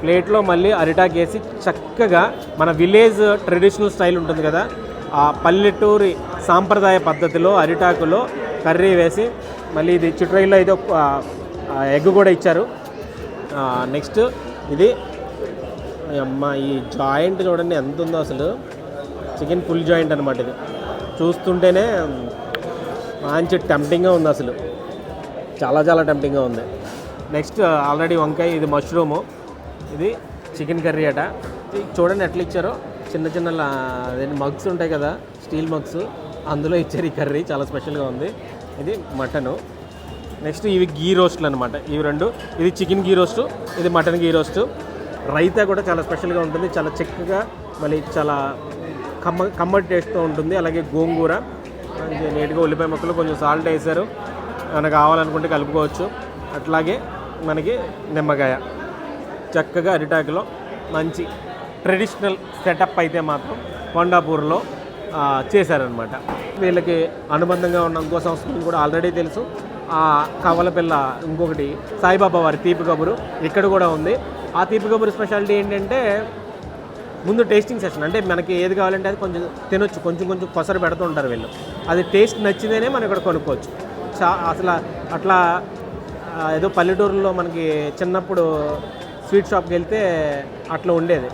ప్లేట్లో మళ్ళీ అరిటాక్ వేసి చక్కగా మన విలేజ్ ట్రెడిషనల్ స్టైల్ ఉంటుంది కదా ఆ పల్లెటూరి సాంప్రదాయ పద్ధతిలో అరిటాకులో కర్రీ వేసి మళ్ళీ ఇది చిట్రైలో ఏదో ఎగ్ కూడా ఇచ్చారు. నెక్స్ట్ ఇది అమ్మ ఈ జాయింట్ చూడండి ఎంత ఉందో అసలు. చికెన్ ఫుల్ జాయింట్ అనమాట ఇది. చూస్తుంటేనే మంచి టెంప్టింగ్గా ఉంది అసలు. చాలా చాలా టెంప్టింగ్గా ఉంది. నెక్స్ట్ ఆల్రెడీ వంకాయ ఇది మష్రూము. ఇది చికెన్ కర్రీ అట. ఇది చూడండి ఎట్లా ఇచ్చారో. చిన్న చిన్న మగ్స్ ఉంటాయి కదా స్టీల్ మగ్స్ అందులో ఇచ్చారు ఈ కర్రీ చాలా స్పెషల్గా ఉంది. ఇది మటను. నెక్స్ట్ ఇవి గీ రోస్ట్లు అనమాట ఇవి రెండు. ఇది చికెన్ గీ రోస్టు ఇది మటన్ గీ రోస్టు రైతా కూడా చాలా స్పెషల్గా ఉంటుంది. చాలా చక్కగా మళ్ళీ చాలా కమ్మ కమ్మటి టేస్ట్తో ఉంటుంది. అలాగే గోంగూర. నీట్గా ఉల్లిపాయ ముక్కలు కొంచెం సాల్ట్ వేసారు. మనకు కావాలనుకుంటే కలుపుకోవచ్చు. అట్లాగే మనకి నిమ్మకాయ. చక్కగా అరిటాకులో మంచి ట్రెడిషనల్ సెటప్ అయితే మాత్రం కొండాపూర్లో చేశారనమాట వీళ్ళకి అనుబంధంగా ఉన్న ఇంకో సంస్కృతి కూడా ఆల్రెడీ తెలుసు. ఆ కవలపిల్ల ఇంకొకటి సాయిబాబా వారి తీపి కబురు ఇక్కడ కూడా ఉంది. ఆ తీపి కబురు స్పెషాలిటీ ఏంటంటే ముందు టేస్టింగ్ సెషన్ అంటే మనకి ఏది కావాలంటే అది కొంచెం తినొచ్చు. కొంచెం కొంచెం కొసరు పెడుతూ ఉంటారు వీళ్ళు. అది టేస్ట్ నచ్చిందేనే మనం ఇక్కడ కొనుక్కోవచ్చు. చా అసలు అట్లా ఏదో పల్లెటూరులో మనకి చిన్నప్పుడు స్వీట్ షాప్కి వెళ్తే అట్లా ఉండేది.